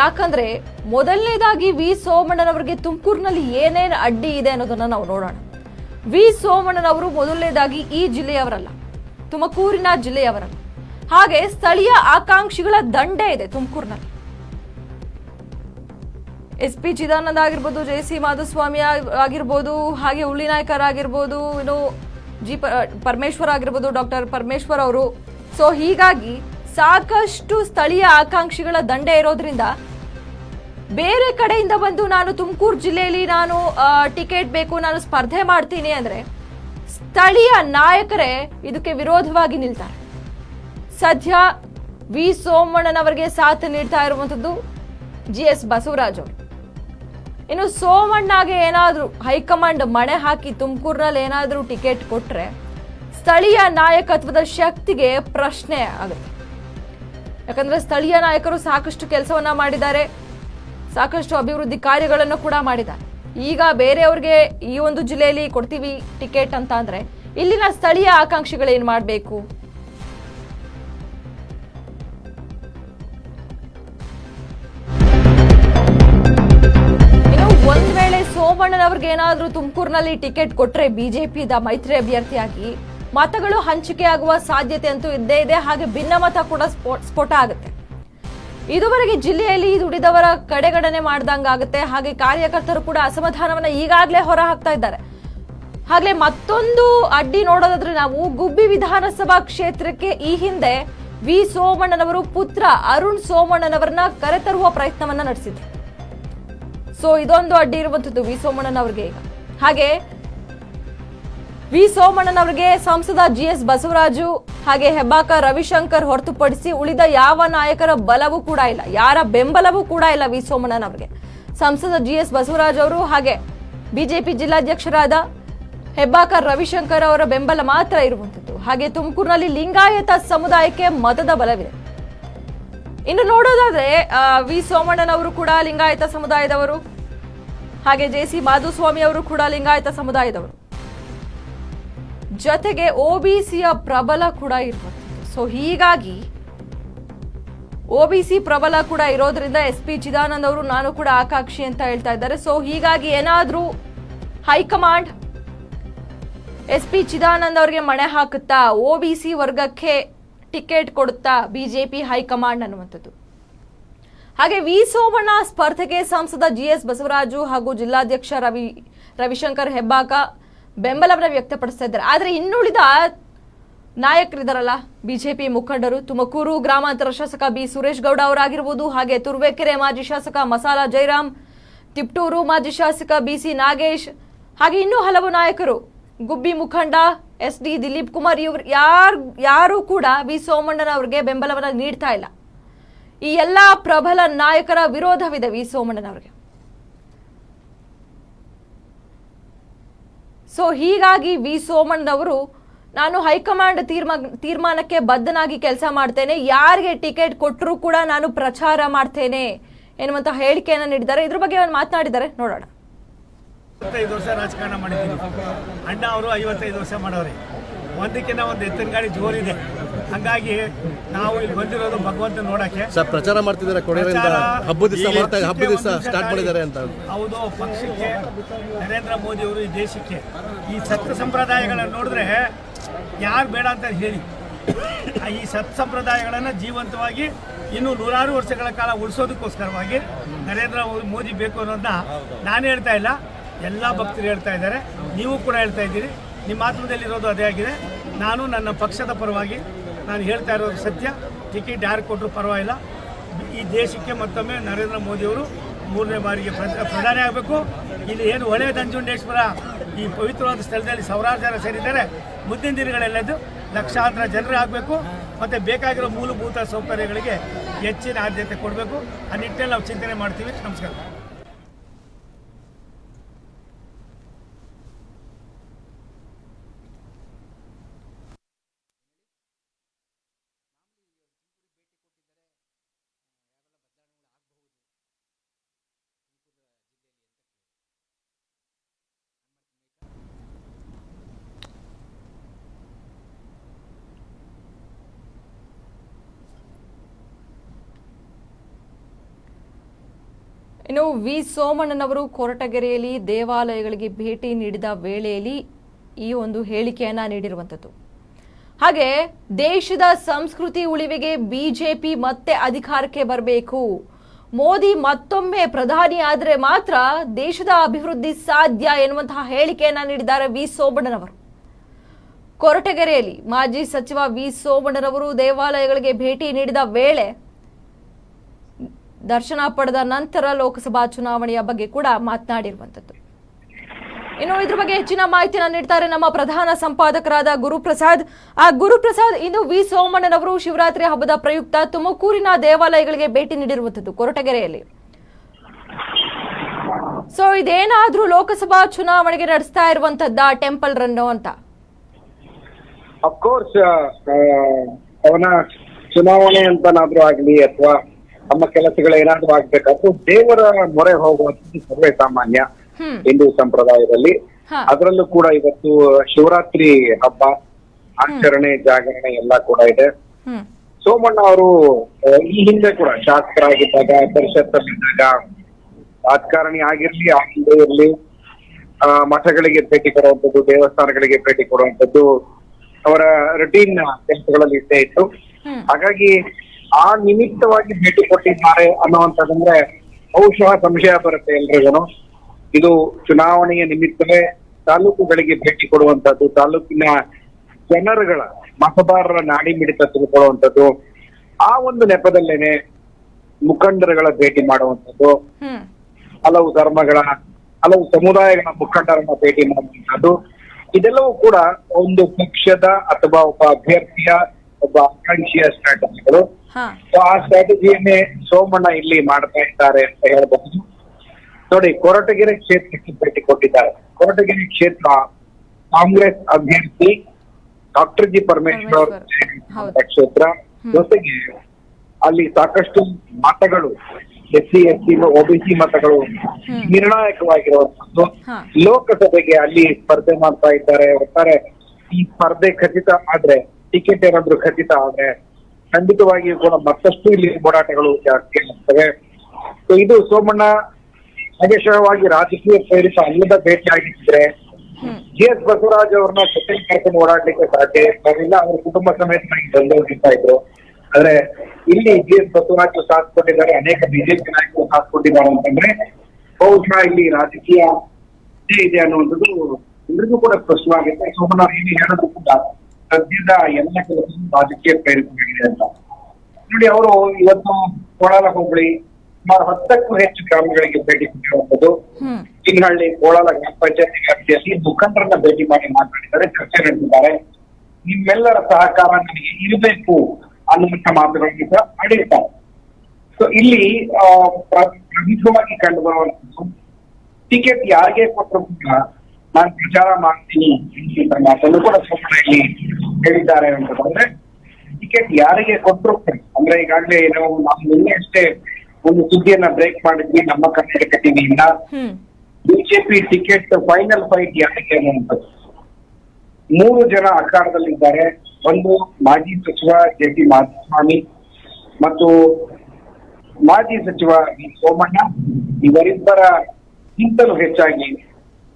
ಯಾಕಂದ್ರೆ ಮೊದಲನೇದಾಗಿ ವಿ ಸೋಮಣ್ಣನವರಿಗೆ ತುಮಕೂರಿನಲ್ಲಿ ಏನೇನು ಅಡ್ಡಿ ಇದೆ ಅನ್ನೋದನ್ನ ನಾವು ನೋಡೋಣ. ವಿ ಸೋಮಣ್ಣನವರು ಮೊದಲನೇದಾಗಿ ಈ ಜಿಲ್ಲೆಯವರಲ್ಲ. ತುಮಕೂರಿನ ಜಿಲ್ಲೆಯವರನ್ನು. ಹಾಗೆ ಸ್ಥಳೀಯ ಆಕಾಂಕ್ಷಿಗಳ ದಂಡೆ ಇದೆ ತುಮಕೂರಿನಲ್ಲಿ. ಎಸ್ ಪಿ ಚಿದಾನಂದ ಆಗಿರ್ಬೋದು, ಜೆ ಸಿ ಮಾಧುಸ್ವಾಮಿ ಆಗಿರ್ಬೋದು, ಹಾಗೆ ಉಳ್ಳಿನಾಯ್ಕರ್ ಆಗಿರ್ಬೋದು, ಇನ್ನು ಜಿ ಪರಮೇಶ್ವರ್ ಆಗಿರ್ಬೋದು, ಡಾಕ್ಟರ್ ಪರಮೇಶ್ವರ್ ಅವರು. ಸೊ, ಹೀಗಾಗಿ ಸಾಕಷ್ಟು ಸ್ಥಳೀಯ ಆಕಾಂಕ್ಷಿಗಳ ದಂಡೆ ಇರೋದ್ರಿಂದ ಬೇರೆ ಕಡೆಯಿಂದ ಬಂದು ನಾನು ತುಮಕೂರು ಜಿಲ್ಲೆಯಲ್ಲಿ ನಾನು ಟಿಕೆಟ್ ಬೇಕು, ನಾನು ಸ್ಪರ್ಧೆ ಮಾಡ್ತೀನಿ ಅಂದ್ರೆ ಸ್ಥಳೀಯ ನಾಯಕರೇ ಇದಕ್ಕೆ ವಿರೋಧವಾಗಿ ನಿಲ್ತಾರೆ. ಸದ್ಯ ವಿ ಸೋಮಣ್ಣನವರಿಗೆ ಸಾಥ್ ನೀಡ್ತಾ ಇರುವಂತದ್ದು ಜಿ ಎಸ್ ಬಸವರಾಜ್ ಅವರು. ಇನ್ನು ಸೋಮಣ್ಣಗೆ ಏನಾದರೂ ಹೈಕಮಾಂಡ್ ಮಣೆ ಹಾಕಿ ತುಮಕೂರಿನಲ್ಲಿ ಏನಾದರೂ ಟಿಕೆಟ್ ಕೊಟ್ಟರೆ ಸ್ಥಳೀಯ ನಾಯಕತ್ವದ ಶಕ್ತಿಗೆ ಪ್ರಶ್ನೆ ಆಗುತ್ತೆ. ಯಾಕಂದ್ರೆ ಸ್ಥಳೀಯ ನಾಯಕರು ಸಾಕಷ್ಟು ಕೆಲಸವನ್ನ ಮಾಡಿದ್ದಾರೆ, ಸಾಕಷ್ಟು ಅಭಿವೃದ್ಧಿ ಕಾರ್ಯಗಳನ್ನು ಕೂಡ ಮಾಡಿದ್ದಾರೆ. ಈಗ ಬೇರೆಯವ್ರಿಗೆ ಈ ಒಂದು ಜಿಲ್ಲೆಯಲ್ಲಿ ಕೊಡ್ತೀವಿ ಟಿಕೆಟ್ ಅಂತ ಅಂದ್ರೆ ಇಲ್ಲಿನ ಸ್ಥಳೀಯ ಆಕಾಂಕ್ಷಿಗಳು ಏನ್ ಮಾಡಬೇಕು? ಒಂದ್ ವೇಳೆ ಸೋಮಣ್ಣನವ್ರಿಗೆ ಏನಾದ್ರೂ ತುಮಕೂರಿನಲ್ಲಿ ಟಿಕೆಟ್ ಕೊಟ್ರೆ ಬಿಜೆಪಿದ ಮೈತ್ರಿ ಅಭ್ಯರ್ಥಿಯಾಗಿ ಮತಗಳು ಹಂಚಿಕೆ ಆಗುವ ಸಾಧ್ಯತೆ ಅಂತೂ ಇದ್ದೇ ಇದೆ. ಹಾಗೆ ಭಿನ್ನಮತ ಕೂಡ ಸ್ಫೋ- ಸ್ಫೋಟ ಆಗುತ್ತೆ. ಇದುವರೆಗೆ ಜಿಲ್ಲೆಯಲ್ಲಿ ದುಡಿದವರ ಕಡೆಗಣನೆ ಮಾಡ್ದಂಗಾಗುತ್ತೆ ಹಾಗೆ ಕಾರ್ಯಕರ್ತರು ಕೂಡ ಅಸಮಾಧಾನವನ್ನ ಈಗಾಗಲೇ ಹೊರ ಹಾಕ್ತಾ ಇದ್ದಾರೆ. ಹಾಗೆ ಮತ್ತೊಂದು ಅಡ್ಡಿ ನೋಡೋದಾದ್ರೆ ನಾವು ಗುಬ್ಬಿ ವಿಧಾನಸಭಾ ಕ್ಷೇತ್ರಕ್ಕೆ ಈ ಹಿಂದೆ ವಿ ಸೋಮಣ್ಣನವರು ಪುತ್ರ ಅರುಣ್ ಸೋಮಣ್ಣನವರನ್ನ ಕರೆತರುವ ಪ್ರಯತ್ನವನ್ನ ನಡೆಸಿದ್ರು. ಸೊ, ಇದೊಂದು ಅಡ್ಡಿ ಇರುವಂತದ್ದು ವಿ ಸೋಮಣ್ಣನವರಿಗೆ ಈಗ. ಹಾಗೆ ವಿ ಸೋಮಣ್ಣನವರಿಗೆ ಸಂಸದ ಜಿ ಎಸ್ ಬಸವರಾಜು ಹಾಗೆ ಹೆಬ್ಬಾಕ ರವಿಶಂಕರ್ ಹೊರತುಪಡಿಸಿ ಉಳಿದ ಯಾವ ನಾಯಕರ ಬಲವೂ ಕೂಡ ಇಲ್ಲ. ಯಾರ ಬೆಂಬಲವೂ ಕೂಡ ಇಲ್ಲ ವಿ ಸೋಮಣ್ಣನವರಿಗೆ. ಸಂಸದ ಜಿ ಎಸ್ ಬಸವರಾಜ್ ಅವರು ಹಾಗೆ ಬಿಜೆಪಿ ಜಿಲ್ಲಾಧ್ಯಕ್ಷರಾದ ಹೆಬ್ಬಾಕ ರವಿಶಂಕರ್ ಅವರ ಬೆಂಬಲ ಮಾತ್ರ ಇರುವಂತದ್ದು ಹಾಗೆ ತುಮಕೂರಿನಲ್ಲಿ ಲಿಂಗಾಯತ ಸಮುದಾಯಕ್ಕೆ ಮತದ ಬಲವಿದೆ. ಇನ್ನು ನೋಡೋದಾದ್ರೆ ವಿ ಸೋಮಣ್ಣನವರು ಕೂಡ ಲಿಂಗಾಯತ ಸಮುದಾಯದವರು. ಹಾಗೆ ಜೆ ಸಿ ಮಾಧುಸ್ವಾಮಿ ಅವರು ಕೂಡ ಲಿಂಗಾಯತ ಸಮುದಾಯದವರು. ಜೊತೆಗೆ ಒಬಿಸಿಯ ಪ್ರಬಲ ಕೂಡ ಇರುವಂಥದ್ದು ಸೊ ಹೀಗಾಗಿ ಒಬಿಸಿ ಪ್ರಬಲ ಕೂಡ ಇರೋದ್ರಿಂದ ಎಸ್ ಪಿ ಚಿದಾನಂದ್ ಅವರು ನಾನು ಕೂಡ ಆಕಾಂಕ್ಷಿ ಅಂತ ಹೇಳ್ತಾ ಇದ್ದಾರೆ. ಸೊ ಹೀಗಾಗಿ ಏನಾದರೂ ಹೈಕಮಾಂಡ್ ಎಸ್ ಪಿ ಚಿದಾನಂದ್ ಅವರಿಗೆ ಮಣೆ ಹಾಕುತ್ತಾ ಒಬಿಸಿ ವರ್ಗಕ್ಕೆ ಟಿಕೆಟ್ ಕೊಡುತ್ತಾ ಬಿಜೆಪಿ ಹೈಕಮಾಂಡ್ ಅನ್ನುವಂಥದ್ದು. ಹಾಗೆ ವಿ ಸೋಮಣ್ಣ ಸ್ಪರ್ಧೆಗೆ ಸಂಸದ ಜಿ ಎಸ್ ಬಸವರಾಜು ಹಾಗೂ ಜಿಲ್ಲಾಧ್ಯಕ್ಷ ರವಿ, ರವಿಶಂಕರ್ ಹೆಬ್ಬಾಕ ಬೆಂಬಲವನ್ನು ವ್ಯಕ್ತಪಡಿಸ್ತಾ ಇದ್ದಾರೆ. ಆದರೆ ಇನ್ನುಳಿದ ನಾಯಕರಿದ್ದಾರಲ್ಲ ಬಿಜೆಪಿ ಮುಖಂಡರು, ತುಮಕೂರು ಗ್ರಾಮಾಂತರ ಶಾಸಕ ಬಿ ಸುರೇಶ್ ಗೌಡ ಅವರಾಗಿರ್ಬೋದು, ಹಾಗೆ ತುರುವೇಕೆರೆ ಮಾಜಿ ಶಾಸಕ ಮಸಾಲ ಜೈರಾಮ್, ತಿಪ್ಟೂರು ಮಾಜಿ ಶಾಸಕ ಬಿ ಸಿ ನಾಗೇಶ್, ಹಾಗೆ ಇನ್ನೂ ಹಲವು ನಾಯಕರು. ಗುಬ್ಬಿ ಮುಖಂಡ ಎಸ್ ಡಿ ದಿಲೀಪ್ ಕುಮಾರ್ ಇವರು ಯಾರು, ಯಾರೂ ಕೂಡ ವಿ ಸೋಮಣ್ಣನ ಅವರಿಗೆ ಬೆಂಬಲವನ್ನು ನೀಡ್ತಾ ಇಲ್ಲ. ಈ ಎಲ್ಲ ಪ್ರಬಲ ನಾಯಕರ ವಿರೋಧವಿದೆ ವಿ ಸೋಮಣ್ಣನವರಿಗೆ. ಸೊ ಹೀಗಾಗಿ ವಿ ಸೋಮಣ್ಣವರು ನಾನು ಹೈಕಮಾಂಡ್ ತೀರ್ಮಾ, ತೀರ್ಮಾನಕ್ಕೆ ಬದ್ಧನಾಗಿ ಕೆಲಸ ಮಾಡ್ತೇನೆ. ಯಾರಿಗೆ ಟಿಕೆಟ್ ಕೊಟ್ಟರೂ ಕೂಡ ನಾನು ಪ್ರಚಾರ ಮಾಡ್ತೇನೆ ಎನ್ನುವಂಥ ಹೇಳಿಕೆಯನ್ನು ನೀಡಿದ್ದಾರೆ. ಇದ್ರ ಬಗ್ಗೆ ಅವ್ರು ಮಾತನಾಡಿದ್ದಾರೆ. ನೋಡೋಣ. ವರ್ಷ ರಾಜಕಾರಣ ಮಾಡಿದ್ದೀನಿ. ಅಣ್ಣ ಅವರು ಐವತ್ತೈದು ವರ್ಷ ಮಾಡವ್ರೆ ಒಂದಕ್ಕಿಂತ ಒಂದು ಎತ್ತಿನ ಗಾಡಿ ಜೋರಿದೆ. ಹಂಗಾಗಿ ನಾವು ಇಲ್ಲಿ ಬಂದಿರೋದು ಭಗವಂತ ನೋಡಕ್ಕೆ. ಸರ್ ಪ್ರಚಾರ ಮಾಡ್ತಿದ್ದಾರೆ ಕೊಡಗಿನಿಂದ. ಹಬ್ಬದ ದಿವಸ ಮಾಡ್ತಾ ಹಬ್ಬದ ದಿವಸ ಸ್ಟಾರ್ಟ್ ಮಾಡಿದ್ದಾರೆ ಅಂತ. ಹೌದು ಪಕ್ಷಕ್ಕೆ ನರೇಂದ್ರ ಮೋದಿ ಅವರು ಈ ದೇಶಕ್ಕೆ ಈ ಸತ್ಯ ಸಂಪ್ರದಾಯಗಳನ್ನು ನೋಡಿದ್ರೆ ಯಾರು ಬೇಡ ಅಂತ ಹೇಳಿ. ಈ ಸತ್ ಸಂಪ್ರದಾಯಗಳನ್ನು ಜೀವಂತವಾಗಿ ಇನ್ನು ನೂರಾರು ವರ್ಷಗಳ ಕಾಲ ಉಳಿಸೋದಕ್ಕೋಸ್ಕರವಾಗಿ ನರೇಂದ್ರ ಮೋದಿ ಬೇಕು ಅನ್ನೋದನ್ನ ನಾನು ಹೇಳ್ತಾ ಇಲ್ಲ. ಎಲ್ಲ ಭಕ್ತರು ಹೇಳ್ತಾ ಇದ್ದಾರೆ. ನೀವು ಕೂಡ ಹೇಳ್ತಾ ಇದ್ದೀರಿ. ನಿಮ್ಮ ಆತ್ಮದಲ್ಲಿರೋದು ಅದೇ ಆಗಿದೆ. ನಾನು ನನ್ನ ಪಕ್ಷದ ಪರವಾಗಿ ನಾನು ಹೇಳ್ತಾ ಇರೋದು ಸತ್ಯ. ಟಿಕೆಟ್ ಯಾರು ಕೊಟ್ಟರು ಪರವಾಗಿಲ್ಲ. ಈ ದೇಶಕ್ಕೆ ಮತ್ತೊಮ್ಮೆ ನರೇಂದ್ರ ಮೋದಿಯವರು ಮೂರನೇ ಬಾರಿಗೆ ಪ್ರ- ಪ್ರಧಾನಿ ಆಗಬೇಕು. ಇಲ್ಲಿ ಏನು ಹೊಳೆ ದಂಜುಂಡೇಶ್ವರ ಈ ಪವಿತ್ರವಾದ ಸ್ಥಳದಲ್ಲಿ ಸಾವಿರಾರು ಜನ ಸೇರಿದ್ದಾರೆ. ಮುಂದಿನ ದಿನಗಳೆಲ್ಲದ್ದು ಲಕ್ಷಾಂತರ ಜನರು ಆಗಬೇಕು. ಮತ್ತು ಬೇಕಾಗಿರೋ ಮೂಲಭೂತ ಸೌಕರ್ಯಗಳಿಗೆ ಹೆಚ್ಚಿನ ಆದ್ಯತೆ ಕೊಡಬೇಕು. ಆ ನಿಟ್ಟಿನಲ್ಲಿ ನಾವು ಚಿಂತನೆ ಮಾಡ್ತೀವಿ. ನಮಸ್ಕಾರ. ಇನ್ನು ವಿ ಸೋಮಣ್ಣನವರು ಕೊರಟಗೆರೆಯಲ್ಲಿ ದೇವಾಲಯಗಳಿಗೆ ಭೇಟಿ ನೀಡಿದ ವೇಳೆಯಲ್ಲಿ ಈ ಒಂದು ಹೇಳಿಕೆಯನ್ನ ನೀಡಿರುವಂಥದ್ದು. ಹಾಗೆ ದೇಶದ ಸಂಸ್ಕೃತಿ ಉಳಿವಿಗೆ ಬಿಜೆಪಿ ಮತ್ತೆ ಅಧಿಕಾರಕ್ಕೆ ಬರಬೇಕು. ಮೋದಿ ಮತ್ತೊಮ್ಮೆ ಪ್ರಧಾನಿ ಆದರೆ ಮಾತ್ರ ದೇಶದ ಅಭಿವೃದ್ಧಿ ಸಾಧ್ಯ ಎನ್ನುವಂತಹ ಹೇಳಿಕೆಯನ್ನ ನೀಡಿದ್ದಾರೆ ವಿ ಸೋಮಣ್ಣನವರು. ಕೊರಟಗೆರೆಯಲ್ಲಿ ಮಾಜಿ ಸಚಿವ ವಿ ಸೋಮಣ್ಣನವರು ದೇವಾಲಯಗಳಿಗೆ ಭೇಟಿ ನೀಡಿದ ವೇಳೆ ದರ್ಶನ ಪಡೆದ ನಂತರ ಲೋಕಸಭಾ ಚುನಾವಣೆಯ ಬಗ್ಗೆ ಕೂಡ ಮಾತನಾಡಿರುವಂತದ್ದು ಇನ್ನು ಇದ್ರ ಬಗ್ಗೆ ಹೆಚ್ಚಿನ ಮಾಹಿತಿಯನ್ನು ನೀಡ್ತಾರೆ ನಮ್ಮ ಪ್ರಧಾನ ಸಂಪಾದಕರಾದ ಗುರುಪ್ರಸಾದ್. ಆ ಗುರುಪ್ರಸಾದ್ ಇಂದು ವಿ ಸೋಮಣ್ಣನವರು ಶಿವರಾತ್ರಿ ಹಬ್ಬದ ಪ್ರಯುಕ್ತ ತುಮಕೂರಿನ ದೇವಾಲಯಗಳಿಗೆ ಭೇಟಿ ನೀಡಿರುವಂತದ್ದು ಕೊರಟಗೆರೆಯಲ್ಲಿ. ಸೊ ಇದೇನಾದ್ರೂ ಲೋಕಸಭಾ ಚುನಾವಣೆಗೆ ನಡೆಸ್ತಾ ಇರುವಂತದ್ದ ಟೆಂಪಲ್ ರನ್ನು ಅಂತ? ಅಫ್ಕೋರ್ಸ್ ಅವನ ಚುನಾವಣೆ ಅಂತನಾದ್ರೂ ಆಗ್ಲಿ ಅಥವಾ ನಮ್ಮ ಕೆಲಸಗಳು ಏನಾದ್ರೂ ಆಗ್ಬೇಕಾದ್ರೂ ದೇವರ ಮೊರೆ ಹೋಗುವಂಥದ್ದು ಸರ್ವೇ ಸಾಮಾನ್ಯ ಹಿಂದೂ ಸಂಪ್ರದಾಯದಲ್ಲಿ. ಅದರಲ್ಲೂ ಕೂಡ ಇವತ್ತು ಶಿವರಾತ್ರಿ ಹಬ್ಬ ಆಚರಣೆ ಜಾಗರಣೆ ಎಲ್ಲ ಕೂಡ ಇದೆ. ಸೋಮಣ್ಣ ಅವರು ಈ ಹಿಂದೆ ಕೂಡ ಶಾಸಕರಾಗಿದ್ದಾಗ ಪರಿಷತ್ತಲ್ಲಿದ್ದಾಗ ರಾಜಕಾರಣಿ ಆಗಿರ್ಲಿ ಆಗದೇ ಇರ್ಲಿ ಆ, ಮಠಗಳಿಗೆ ಭೇಟಿ ಕೊಡುವಂಥದ್ದು ದೇವಸ್ಥಾನಗಳಿಗೆ ಭೇಟಿ ಕೊಡುವಂಥದ್ದು ಅವರ ರುಟೀನ್ ಕೆಲಸಗಳಲ್ಲಿ ಇದ್ದೇ ಇತ್ತು. ಹಾಗಾಗಿ ಆ ನಿಮಿತ್ತವಾಗಿ ಭೇಟಿ ಕೊಟ್ಟಿದ್ದಾರೆ ಅನ್ನುವಂಥದ್ದಂದ್ರೆ ಬಹುಶಃ ಸಂಶಯ ಬರುತ್ತೆ ಎಲ್ರಿಗೂ ಇದು ಚುನಾವಣೆಯ ನಿಮಿತ್ತವೇ ತಾಲೂಕುಗಳಿಗೆ ಭೇಟಿ ಕೊಡುವಂತದ್ದು ತಾಲೂಕಿನ ಜನರುಗಳ ಮತದಾರರ ನಾಡಿ ಮಿಡಿತ ತಿಳ್ಕೊಳ್ಳುವಂಥದ್ದು ಆ ಒಂದು ನೆಪದಲ್ಲೇನೆ ಮುಖಂಡರುಗಳ ಭೇಟಿ ಮಾಡುವಂಥದ್ದು. ಹಲವು ಧರ್ಮಗಳ ಹಲವು ಸಮುದಾಯಗಳ ಮುಖಂಡರನ್ನ ಭೇಟಿ ಮಾಡುವಂಥದ್ದು. ಇದೆಲ್ಲವೂ ಕೂಡ ಒಂದು ಪಕ್ಷದ ಅಥವಾ ಒಬ್ಬ ಅಭ್ಯರ್ಥಿಯ ಒಬ್ಬ ಆಕಾಂಕ್ಷಿಯ ಸ್ಟ್ರಾಟಜಿಗಳು ಸೊ ಆ ಸ್ಟ್ರಾಟಜಿಯನ್ನೇ ಸೋಮಣ್ಣ ಇಲ್ಲಿ ಮಾಡ್ತಾ ಇದ್ದಾರೆ ಅಂತ ಹೇಳಬಹುದು ನೋಡಿ ಕೊರಟಗೆರೆ ಕ್ಷೇತ್ರಕ್ಕೆ ಭೇಟಿ ಕೊಟ್ಟಿದ್ದಾರೆ. ಕೊರಟಗೆರೆ ಕ್ಷೇತ್ರ ಕಾಂಗ್ರೆಸ್ ಅಭ್ಯರ್ಥಿ ಡಾಕ್ಟರ್ ಜಿ ಪರಮೇಶ್ವರ್. ಕ್ಷೇತ್ರ. ಜೊತೆಗೆ ಅಲ್ಲಿ ಸಾಕಷ್ಟು ಮತಗಳು S C S C OBC ಮತಗಳು. ನಿರ್ಣಾಯಕವಾಗಿರುವಂತದ್ದು ಲೋಕಸಭೆಗೆ ಅಲ್ಲಿ ಸ್ಪರ್ಧೆ ಮಾಡ್ತಾ ಇದ್ದಾರೆ. ಒಟ್ಟಾರೆ ಈ ಸ್ಪರ್ಧೆ ಖಚಿತ ಆದ್ರೆ ಟಿಕೆಟ್ ಏನಾದ್ರು ಖಚಿತ ಆದ್ರೆ ಖಂಡಿತವಾಗಿಯೂ ಕೂಡ ಮತ್ತಷ್ಟು ಇಲ್ಲಿ ಹೋರಾಟಗಳು ಜಾಸ್ತಿ ಆಗ್ತವೆ ಸೊ ಇದು ಸೋಮಣ್ಣ ವಿಶೇಷವಾಗಿ ರಾಜಕೀಯ ಪ್ರೇರಿತ ಅಲ್ಲದ ಭೇಟಿ ಆಗಿದ್ರೆ ಜಿ ಎಸ್ ಬಸವರಾಜ್ ಅವ್ರನ್ನ ಜೊತೆಗೆ ಕರ್ಕೊಂಡು ಓಡಾಡ್ಲಿಕ್ಕೆ ಸಾಧ್ಯ ಇರ್ತಾರಿಲ್ಲ ಅವ್ರ ಕುಟುಂಬ ಸಮೇತನಾಗಿ ಹೋಗ್ತಾ ಇದ್ರು. ಆದ್ರೆ ಇಲ್ಲಿ ಜಿ ಎಸ್ ಬಸವರಾಜ್ ಸಾಥ್ ಕೊಟ್ಟಿದ್ದಾರೆ ಅನೇಕ ಬಿಜೆಪಿ ನಾಯಕರು ಸಾಥ್ ಕೊಟ್ಟಿದ್ದಾರೆ ಅಂತಂದ್ರೆ ಬಹುಶಃ ಇಲ್ಲಿ ರಾಜಕೀಯ ಇದೇ ಇದೆ ಅನ್ನುವಂಥದ್ದು ಎಲ್ರಿಗೂ ಕೂಡ ಸ್ಪಷ್ಟವಾಗುತ್ತೆ. ಸೋಮಣ್ಣ ಇಲ್ಲಿ ಹೇಳೋದು ಕೂಡ ಸದ್ಯದ ಎಲ್ಲ ಕೆಲಸ ರಾಜಕೀಯ ಪ್ರೇರಿತವಾಗಿದೆ ಅಂತ. ನೋಡಿ ಅವರು ಇವತ್ತು ಕೋಳಾಲ ಹೋಬಳಿ ಸುಮಾರು ಹತ್ತಕ್ಕೂ ಹೆಚ್ಚು ಗ್ರಾಮಗಳಿಗೆ ಭೇಟಿ ಕೊಟ್ಟಿರುವಂತದ್ದು ಚಿನ್ನಹಳ್ಳಿ ಕೋಳಾಲ ಗ್ರಾಮ ಪಂಚಾಯತಿ ವ್ಯಾಪ್ತಿಯಲ್ಲಿ ಮುಖಂಡರನ್ನ ಭೇಟಿ ಮಾಡಿ ಮಾತನಾಡಿದ್ದಾರೆ ಚರ್ಚೆ ನಡೆಸಿದ್ದಾರೆ. ನಿಮ್ಮೆಲ್ಲರ ಸಹಕಾರ ನನಗೆ ಇರಬೇಕು ಅನ್ನುವಂಥ ಮಾತುಗಳನ್ನು ಸಹ ಆಡಿರ್ತಾರೆ. ಸೊ ಇಲ್ಲಿ ಪ್ರಮುಖವಾಗಿ ಕಂಡು ಬರುವಂತದ್ದು ಟಿಕೆಟ್ ಯಾರಿಗೆ ಕೊಟ್ಟರು ಕೂಡ ನಾನು ಪ್ರಚಾರ ಮಾಡ್ತೀನಿ ಅಂತ ಮಾತನ್ನು ಕೂಡ ಇಲ್ಲಿ ಹೇಳಿದ್ದಾರೆ ಅಂತಂದ್ರೆ ಟಿಕೆಟ್ ಯಾರಿಗೆ ಕೊಟ್ಟರು ಅಂದ್ರೆ ಈಗಾಗಲೇ ನಾವು ನಾವು ನಿನ್ನೆ ಅಷ್ಟೇ ಒಂದು ಸುದ್ದಿಯನ್ನ ಬ್ರೇಕ್ ಮಾಡಿದ್ವಿ ನಮ್ಮ ಕರ್ನಾಟಕ ಟಿವಿಯಿಂದ ಬಿಜೆಪಿ ಟಿಕೆಟ್ ಫೈನಲ್ ಫೈಟ್ ಯಾರಿಗೆ ಅನ್ನುವಂಥದ್ದು ಮೂರು ಜನ ಅಖಾಡದಲ್ಲಿದ್ದಾರೆ. ಒಂದು ಮಾಜಿ ಸಚಿವ ಜೆ ಪಿ ಮಾಧುಸ್ವಾಮಿ ಮತ್ತು ಮಾಜಿ ಸಚಿವ ವಿ ಸೋಮಣ್ಣ. ಇವರಿಬ್ಬರ ಗಿಂತಲೂ ಹೆಚ್ಚಾಗಿ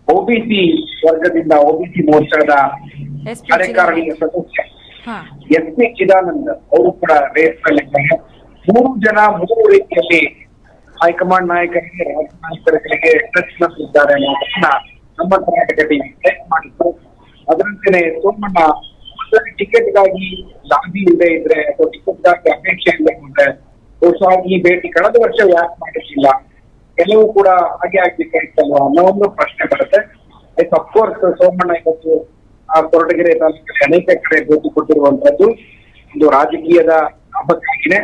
ಒಬಿಸಿ ವರ್ಗದಿಂದ ಒಬಿಸಿ ಮೋರ್ಚಾದ ಕಾರ್ಯಕಾರಿಣಿಯ ಸದಸ್ಯ ಎಸ್ ಪಿ ಚಿದಾನಂದ್ ಅವರು ಕೂಡ ರೇಸ್ ನಲ್ಲಿದ್ದಾರೆ ಮೂರು ಜನ ಮೂರು ರೀತಿಯಲ್ಲಿ ಹೈಕಮಾಂಡ್ ನಾಯಕರಿಗೆ ರಾಜ್ಯ ನಾಯಕರುಗಳಿಗೆ ಟಚ್ ಅನ್ನೋ ಅನ್ನೋದನ್ನ ನಮ್ಮ ಕರ್ನಾಟಕದಲ್ಲಿ ಟೈಪ್ ಮಾಡಿದ್ರು ಅದರಂತೆ ಸೋಮಣ್ಣ ಮೊದಲ ಟಿಕೆಟ್ಗಾಗಿ ಲಾಬಿ ಇಲ್ಲದೆ ಇದ್ರೆ ಅಥವಾ ಟಿಕೆಟ್ಗಾಗಿ ಅಪೇಕ್ಷೆ ಇಲ್ಲದೆ ಇದ್ರೆ ಬಹುಶಃ ಈ ಭೇಟಿ ಕಳೆದ ವರ್ಷ ಯಾಕೆ ಮಾಡಿರ್ಲಿಲ್ಲ? ಎಲ್ಲವೂ ಕೂಡ ಹಾಗೆ ಆಗ್ಬೇಕಾಗಿತ್ತಲ್ವಾ ಅನ್ನೋ ಒಂದು ಪ್ರಶ್ನೆ ಬರುತ್ತೆ. ಎಸ್ ಅಫ್ಕೋರ್ಸ್ ಸೋಮಣ್ಣ ಇವತ್ತು ಆ ಕೊರಟಗೆರೆ ತಾಲೂಕಲ್ಲಿ ಅನೇಕ ಕಡೆ ಭೇಟಿ ಕೊಟ್ಟಿರುವಂತದ್ದು ಒಂದು ರಾಜಕೀಯದ ಲಾಭಕ್ಕಾಗಿನೇ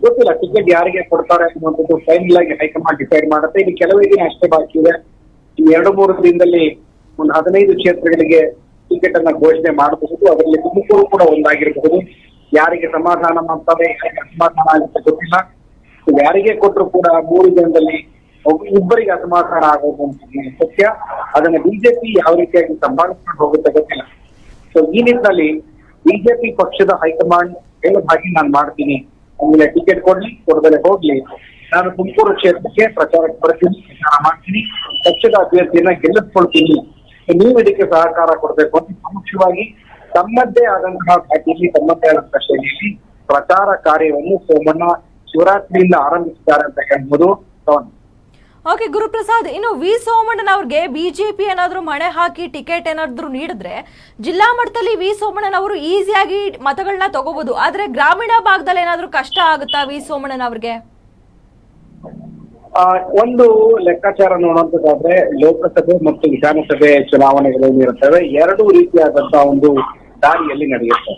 ಗೊತ್ತಿಲ್ಲ ಟಿಕೆಟ್ ಯಾರಿಗೆ ಕೊಡ್ತಾರೆ ಅನ್ನುವಂಥದ್ದು ಫೈನಲ್ ಆಗಿ ಹೈಕಮಾಂಡ್ ಡಿಸೈಡ್ ಮಾಡುತ್ತೆ. ಇಲ್ಲಿ ಕೆಲವೇ ದಿನ ಅಷ್ಟೇ ಬಾಕಿ ಇದೆ. ಇನ್ನು ಎರಡು ಮೂರು ದಿನದಲ್ಲಿ ಒಂದು ಹದಿನೈದು ಕ್ಷೇತ್ರಗಳಿಗೆ ಟಿಕೆಟ್ ಅನ್ನ ಘೋಷಣೆ ಮಾಡಬಹುದು. ಅದರಲ್ಲಿ ತುಮಕೂರು ಕೂಡ ಒಂದಾಗಿರಬಹುದು. ಯಾರಿಗೆ ಸಮಾಧಾನ ಮಾಡ್ತಾರೆ, ಯಾರಿಗೆ ಅಸಮಾಧಾನ ಆಗುತ್ತೆ ಗೊತ್ತಿಲ್ಲ. ಯಾರಿಗೆ ಕೊಟ್ಟರು ಕೂಡ ಮೂರು ಜನದಲ್ಲಿ ಒಬ್ಬ- ಇಬ್ಬರಿಗೆ ಅಸಮಾಧಾನ ಆಗೋದು ಅಂತ ಸತ್ಯ ಅದನ್ನ ಬಿಜೆಪಿ ಯಾವ ರೀತಿಯಾಗಿ ಸಂಭಾಳಿಸ್ಕೊಂಡು ಹೋಗುತ್ತೆ ಗೊತ್ತಿಲ್ಲ. ಸೊ ಈ ನಿಟ್ಟಿನಲ್ಲಿ ಬಿಜೆಪಿ ಪಕ್ಷದ ಹೈಕಮಾಂಡ್ ಎಲ್ಲ ಭಾಗಿ ನಾನು ಮಾಡ್ತೀನಿ. ಆಮೇಲೆ ಟಿಕೆಟ್ ಕೊಡ್ಲಿ ಕೊಡದಲ್ಲೇ ಹೋಗ್ಲಿ. ನಾನು ತುಮಕೂರು ಕ್ಷೇತ್ರಕ್ಕೆ ಪ್ರಚಾರಕ್ಕೆ ಬರ್ತೀನಿ, ಪ್ರಚಾರ ಮಾಡ್ತೀನಿ. ಪಕ್ಷದ ಅಭ್ಯರ್ಥಿಯನ್ನ ಗೆಲ್ಲಿಸ್ಕೊಳ್ತೀನಿ. ನೀವು ಇದಕ್ಕೆ ಸಹಕಾರ ಕೊಡಬೇಕು ಅಂತ ಮುಖ್ಯವಾಗಿ ತಮ್ಮದ್ದೇ ಆದಂತಹ ಪಾರ್ಟಿಯಲ್ಲಿ ತಮ್ಮದೇ ಆದಂತಹ ಶೈಲಿಯಲ್ಲಿ ಪ್ರಚಾರ ಕಾರ್ಯವನ್ನು ಸೋಮಣ್ಣ ಶಿವರಾತ್ರಿಯಿಂದ ಆರಂಭಿಸಿದ್ದಾರೆ ಅಂತ ಹೇಳ್ಬೋದು. ಓಕೆ ಗುರುಪ್ರಸಾದ್ ಇನ್ನು ವಿ ಸೋಮಣ್ಣನವ್ರಿಗೆ ಬಿಜೆಪಿ ಏನಾದರೂ ಮಣೆ ಹಾಕಿ ಟಿಕೆಟ್ ಏನಾದರೂ ನೀಡಿದ್ರೆ ಜಿಲ್ಲಾ ಮಟ್ಟದಲ್ಲಿ ವಿ ಸೋಮಣ್ಣನವರು ಈಸಿಯಾಗಿ ಮತಗಳನ್ನ ತಗೋಬಹುದು ಆದ್ರೆ ಗ್ರಾಮೀಣ ಭಾಗದಲ್ಲಿ ಏನಾದರೂ ಕಷ್ಟ ಆಗುತ್ತಾ ವಿ ಸೋಮಣ್ಣನವ್ರಿಗೆ? ಆ, ಒಂದು ಲೆಕ್ಕಾಚಾರ ನೋಡುವಂತದ್ದಾದ್ರೆ ಲೋಕಸಭೆ ಮತ್ತು ವಿಧಾನಸಭೆ ಚುನಾವಣೆಗಳು ಇರುತ್ತವೆ ಎರಡು ರೀತಿಯಾದಂತಹ ಒಂದು ದಾರಿಯಲ್ಲಿ ನಡೆಯುತ್ತೆ.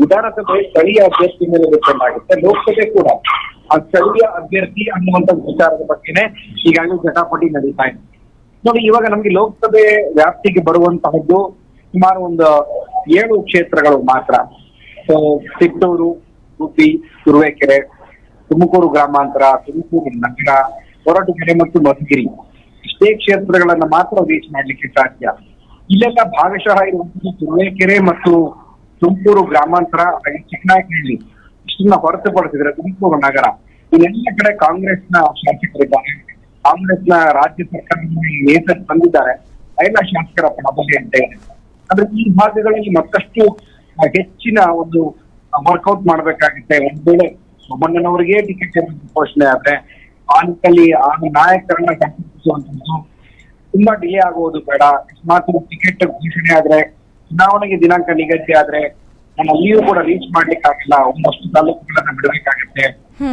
ವಿಧಾನಸಭೆ ಸ್ಥಳೀಯ ಅಭ್ಯರ್ಥಿ ಮೇಲೆ ಡಿಪೆಂಡ್ ಆಗುತ್ತೆ ಲೋಕಸಭೆ ಕೂಡ. ಆ ಸ್ಥಳೀಯ ಅಭ್ಯರ್ಥಿ ಅನ್ನುವಂತ ವಿಚಾರದ ಬಗ್ಗೆನೆ ಈಗಾಗಲೇ ಜಟಾಪಟಿ ನಡೀತಾ ಇದೆ. ನೋಡಿ, ಇವಾಗ ನಮ್ಗೆ ಲೋಕಸಭೆ ವ್ಯಾಪ್ತಿಗೆ ಬರುವಂತಹದ್ದು ಸುಮಾರು ಒಂದು ಏಳು ಕ್ಷೇತ್ರಗಳು ಮಾತ್ರ. ಸೊ ಉಡುಪಿ, ತುರುವೇಕೆರೆ, ತುಮಕೂರು ಗ್ರಾಮಾಂತರ, ತುಮಕೂರು ನಗರ ಹೊರಟುಗೆರೆ ಮತ್ತು ಮಧುಗಿರಿ. ಇಷ್ಟೇ ಕ್ಷೇತ್ರಗಳನ್ನ ಮಾತ್ರ ರೀಚ್ ಮಾಡ್ಲಿಕ್ಕೆ ಸಾಧ್ಯ. ಇಲ್ಲೆಲ್ಲ ಭಾಗಶಃ ಇರುವಂತಹ ತುರುವೇಕೆರೆ ಮತ್ತು ತುಮಕೂರು ಗ್ರಾಮಾಂತರ ಹಾಗೆ ಚಿಕ್ಕನಾಯಕನಹಳ್ಳಿ. ಇಷ್ಟನ್ನ ಹೊರತುಪಡಿಸಿದ್ರೆ ತುಮಕೂರು ನಗರ. ಇಲ್ಲೆಲ್ಲ ಕಡೆ ಕಾಂಗ್ರೆಸ್ನ ಶಾಸಕರಿದ್ದಾರೆ ಕಾಂಗ್ರೆಸ್ನ ರಾಜ್ಯ ಸರ್ಕಾರದ ನೇತೃತ್ವ ಬಂದಿದ್ದಾರೆ ಎಲ್ಲ ಶಾಸಕರ ಪ್ರಾಬಲ್ಯ ಅಂತ ಇದೆ ಅಂದ್ರೆ ಈ ಭಾಗಗಳಲ್ಲಿ ಮತ್ತಷ್ಟು ಹೆಚ್ಚಿನ ಒಂದು ವರ್ಕೌಟ್ ಮಾಡ್ಬೇಕಾಗುತ್ತೆ. ಒಂದ್ ವೇಳೆ ಸೋಮಣ್ಣನವರಿಗೆ ಟಿಕೆಟ್ ಘೋಷಣೆ ಆದ್ರೆ ಆ ನಿಟ್ಟಲ್ಲಿ ಆ ನಾಯಕರನ್ನ ಸಂಪರ್ಕಿಸುವಂತದ್ದು ತುಂಬಾ ಡಿಲೇ ಆಗುವುದು ಬೇಡ. ಅಕಸ್ಮಾತ್ ಟಿಕೆಟ್ ಘೋಷಣೆ ಆದ್ರೆ, ಚುನಾವಣೆಗೆ ದಿನಾಂಕ ನಿಗದಿ ಆದ್ರೆ ನಾನು ಅಲ್ಲಿಯೂ ಕೂಡ ರೀಚ್ ಮಾಡ್ಲಿಕ್ಕೆ ಆಗಿಲ್ಲ ಒಂದಷ್ಟು ತಾಲೂಕುಗಳನ್ನ ಬಿಡಬೇಕಾಗುತ್ತೆ.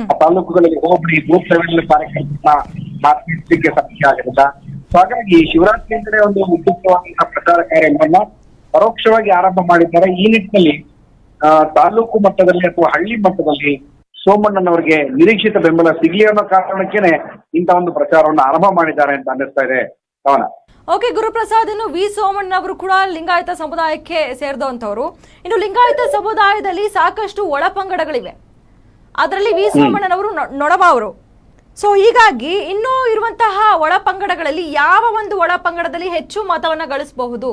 ಆ ತಾಲೂಕುಗಳಲ್ಲಿ ಹೋಬಳಿ ಬೂತ್ ಲೆವೆಲ್ ಕಾರ್ಯಕರ್ತರನ್ನ ಮಾತನಾಡಿಸಲಿಕ್ಕೆ ಸಾಧ್ಯ ಆಗಲಿಲ್ಲ ಸೊ ಹಾಗಾಗಿ ಶಿವರಾತ್ರಿ ಅಂದ್ರೆ ಒಂದು ಉದ್ಯುಕ್ತವಾದಂತಹ ಪ್ರಚಾರ ಕಾರ್ಯವನ್ನ ಪರೋಕ್ಷವಾಗಿ ಆರಂಭ ಮಾಡಿದ್ದಾರೆ. ಈ ನಿಟ್ಟಿನಲ್ಲಿ ಆ, ತಾಲೂಕು ಮಟ್ಟದಲ್ಲಿ ಅಥವಾ ಹಳ್ಳಿ ಮಟ್ಟದಲ್ಲಿ ಸೋಮಣ್ಣನವರಿಗೆ ನಿರೀಕ್ಷಿತ ಬೆಂಬಲ ಸಿಗಲಿ ಅನ್ನೋ ಕಾರಣಕ್ಕೇನೆ ಇಂತಹ ಒಂದು ಪ್ರಚಾರವನ್ನು ಆರಂಭ ಮಾಡಿದ್ದಾರೆ ಅಂತ ಅನ್ನಿಸ್ತಾ ಇದೆ. ಪವನ ಓಕೆ ಗುರುಪ್ರಸಾದ್ ಇನ್ನು ವಿ. ಸೋಮಣ್ಣನವರು ಕೂಡ ಲಿಂಗಾಯತ ಸಮುದಾಯಕ್ಕೆ ಸೇರಿದಂಥವ್ರು. ಇನ್ನು ಲಿಂಗಾಯತ ಸಮುದಾಯದಲ್ಲಿ ಸಾಕಷ್ಟು ಒಳಪಂಗಡಗಳಿವೆ. ಅದರಲ್ಲಿ ವಿ. ಸೋಮಣ್ಣನವರು ನೊಡಬ ಅವರು ಸೊ ಹೀಗಾಗಿ ಇನ್ನೂ ಇರುವಂತಹ ಒಳಪಂಗಡಗಳಲ್ಲಿ ಯಾವ ಒಂದು ಒಳಪಂಗಡದಲ್ಲಿ ಹೆಚ್ಚು ಮತವನ್ನ ಗಳಿಸಬಹುದು?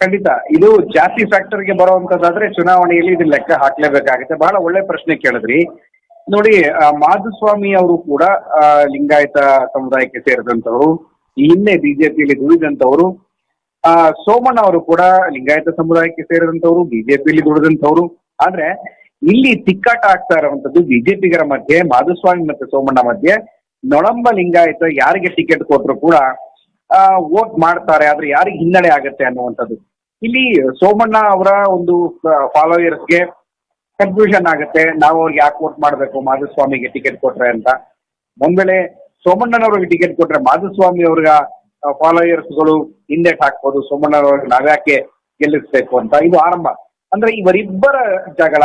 ಖಂಡಿತ. ಇದು ಜಾತಿ ಫ್ಯಾಕ್ಟರ್ಗೆ ಬರುವಂತದ್ದಾದ್ರೆ ಚುನಾವಣೆಯಲ್ಲಿ ಇದು ಲೆಕ್ಕ ಹಾಕ್ಲೇಬೇಕಾಗುತ್ತೆ. ಬಹಳ ಒಳ್ಳೆ ಪ್ರಶ್ನೆ ಕೇಳಿದ್ರಿ. ನೋಡಿ ಮಾಧುಸ್ವಾಮಿ ಅವರು ಕೂಡ ಲಿಂಗಾಯತ ಸಮುದಾಯಕ್ಕೆ ಸೇರಿದಂತವರು ಈ ಹಿಂದೆ ಬಿಜೆಪಿಯಲ್ಲಿ ದುಡಿದಂತವರು ಆ, ಸೋಮಣ್ಣ ಅವರು ಕೂಡ ಲಿಂಗಾಯತ ಸಮುದಾಯಕ್ಕೆ ಸೇರಿದಂತವರು ಬಿಜೆಪಿಯಲ್ಲಿ ದುಡಿದಂತವರು ಆದ್ರೆ ಇಲ್ಲಿ ತಿಕ್ಕಾಟ ಆಗ್ತಾ ಇರುವಂತದ್ದು ಬಿಜೆಪಿಗರ ಮಧ್ಯೆ, ಮಾಧುಸ್ವಾಮಿ ಮತ್ತೆ ಸೋಮಣ್ಣ ಮಧ್ಯೆ. ನೊಳಂಬ ಲಿಂಗಾಯತ ಯಾರಿಗೆ ಟಿಕೆಟ್ ಕೊಟ್ಟರು ಕೂಡ, ಆ, ವೋಟ್ ಮಾಡ್ತಾರೆ, ಆದ್ರೆ ಯಾರಿಗೆ ಹಿನ್ನಡೆ ಆಗತ್ತೆ ಅನ್ನುವಂಥದ್ದು. ಇಲ್ಲಿ ಸೋಮಣ್ಣ ಅವರ ಒಂದು ಫಾಲೋಯರ್ಸ್ಗೆ ಕನ್ಫ್ಯೂಷನ್ ಆಗುತ್ತೆ. ನಾವು ಅವ್ರಿಗೆ ಯಾಕೆ ವೋಟ್ ಮಾಡಬೇಕು, ಮಾಧುಸ್ವಾಮಿಗೆ ಟಿಕೆಟ್ ಕೊಟ್ರೆ ಅಂತ. ಒಂದ್ ವೇಳೆ ಸೋಮಣ್ಣನವ್ರಿಗೆ ಟಿಕೆಟ್ ಕೊಟ್ರೆ ಮಾಧುಸ್ವಾಮಿ ಅವ್ರಿಗ ಫಾಲೋಯರ್ಸ್ಗಳು ಹಿಂದೆ ಹಾಕ್ಬೋದು. ಸೋಮಣ್ಣನವ್ರಿಗೆ ನಾವ್ಯಾಕೆ ಗೆಲ್ಲಿಸ್ಬೇಕು ಅಂತ ಇದು ಆರಂಭ. ಅಂದ್ರೆ ಇವರಿಬ್ಬರ ಜಗಳ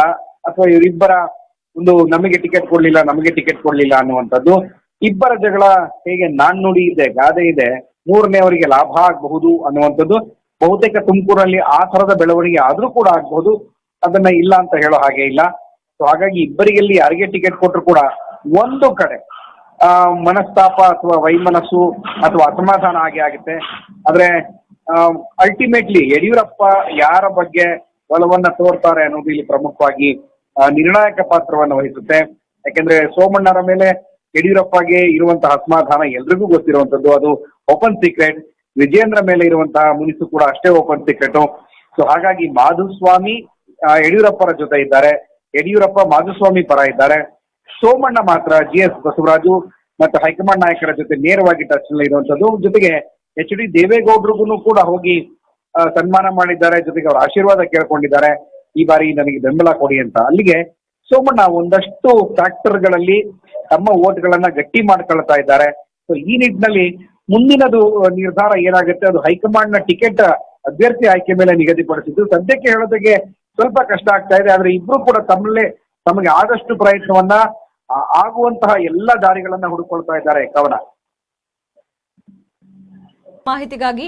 ಅಥವಾ ಇವರಿಬ್ಬರ ಒಂದು ನಮಗೆ ಟಿಕೆಟ್ ಕೊಡ್ಲಿಲ್ಲ, ನಮಗೆ ಟಿಕೆಟ್ ಕೊಡ್ಲಿಲ್ಲ ಅನ್ನುವಂಥದ್ದು, ಇಬ್ಬರ ಜಗಳ ಹೇಗೆ ನಾಣ್ಣುಡಿ ಇದೆ, ಗಾದೆ ಇದೆ, ಮೂರನೇ ಅವರಿಗೆ ಲಾಭ ಆಗಬಹುದು ಅನ್ನುವಂಥದ್ದು, ಬಹುತೇಕ ತುಮಕೂರಲ್ಲಿ ಆ ತರದ ಬೆಳವಣಿಗೆ ಆದ್ರೂ ಕೂಡ ಆಗಬಹುದು. ಅದನ್ನ ಇಲ್ಲ ಅಂತ ಹೇಳೋ ಹಾಗೆ ಇಲ್ಲ. ಸೊ ಹಾಗಾಗಿ ಇಬ್ಬರಿಗೆಲ್ಲಿ ಯಾರಿಗೆ ಟಿಕೆಟ್ ಕೊಟ್ಟರು ಕೂಡ ಒಂದು ಕಡೆ ಮನಸ್ತಾಪ ಅಥವಾ ವೈಮನಸ್ಸು ಅಥವಾ ಅಸಮಾಧಾನ ಆಗಿ ಆಗುತ್ತೆ. ಆದ್ರೆ ಅಲ್ಟಿಮೇಟ್ಲಿ ಯಡಿಯೂರಪ್ಪ ಯಾರ ಬಗ್ಗೆ ಒಲವನ್ನ ತೋರ್ತಾರೆ ಅನ್ನೋದು ಇಲ್ಲಿ ಪ್ರಮುಖವಾಗಿ ನಿರ್ಣಾಯಕ ಪಾತ್ರವನ್ನು ವಹಿಸುತ್ತೆ. ಯಾಕೆಂದ್ರೆ ಸೋಮಣ್ಣರ ಮೇಲೆ ಯಡಿಯೂರಪ್ಪಗೆ ಇರುವಂತಹ ಅಸಮಾಧಾನ ಎಲ್ರಿಗೂ ಗೊತ್ತಿರುವಂತದ್ದು ಅದು ಓಪನ್ ಸೀಕ್ರೆಟ್ ವಿಜೇಂದ್ರ ಮೇಲೆ ಇರುವಂತಹ ಮುನಿಸು ಕೂಡ ಅಷ್ಟೇ ಓಪನ್ ಸೀಕ್ರೆಟ್ ಸೊ ಹಾಗಾಗಿ ಮಾಧುಸ್ವಾಮಿ ಯಡಿಯೂರಪ್ಪರ ಜೊತೆ ಇದ್ದಾರೆ. ಯಡಿಯೂರಪ್ಪ ಮಾಧುಸ್ವಾಮಿ ಪರ ಇದ್ದಾರೆ. ಸೋಮಣ್ಣ ಮಾತ್ರ ಜಿ ಎಸ್ ಬಸವರಾಜು ಮತ್ತು ಹೈಕಮಾಂಡ್ ನಾಯಕರ ಜೊತೆ ನೇರವಾಗಿ ಟಚ್ನಲ್ಲಿ ಇರುವಂತದ್ದು. ಜೊತೆಗೆ ಎಚ್ ಡಿ ದೇವೇಗೌಡರಿಗೂ ಕೂಡ ಹೋಗಿ ಸನ್ಮಾನ ಮಾಡಿದ್ದಾರೆ. ಜೊತೆಗೆ ಅವರ ಆಶೀರ್ವಾದ ಕೇಳ್ಕೊಂಡಿದ್ದಾರೆ. ಈ ಬಾರಿ ನನಗೆ ಬೆಂಬಲ ಕೊಡಿ ಅಂತ. ಅಲ್ಲಿಗೆ ಸೋಮಣ್ಣ ಒಂದಷ್ಟು ಫ್ಯಾಕ್ಟರ್ಗಳಲ್ಲಿ ತಮ್ಮ ಓಟ್ಗಳನ್ನ ಗಟ್ಟಿ ಮಾಡ್ಕೊಳ್ತಾ ಇದ್ದಾರೆ. ಸೊ ಈ ನಿಟ್ಟಿನಲ್ಲಿ ಮುಂದಿನದು ನಿರ್ಧಾರ ಏನಾಗುತ್ತೆ? ಅದು ಹೈಕಮಾಂಡ್ನ ಟಿಕೆಟ್ ಅಭ್ಯರ್ಥಿ ಆಯ್ಕೆ ಮೇಲೆ ನಿಗದಿಪಡಿಸಿದ್ದು. ಸದ್ಯಕ್ಕೆ ಹೇಳೋದಕ್ಕೆ ಸ್ವಲ್ಪ ಕಷ್ಟ ಆಗ್ತಾ ಇದೆ. ಆದ್ರೆ ಇಬ್ರು ಕೂಡ ತಮ್ಮಲ್ಲೇ ತಮಗೆ ಆದಷ್ಟು ಪ್ರಯತ್ನವನ್ನ ಆಗುವಂತಹ ಎಲ್ಲ ದಾರಿಗಳನ್ನ ಹುಡುಕೊಳ್ತಾ ಇದ್ದಾರೆ ಕವನ. ಮಾಹಿತಿಗಾಗಿ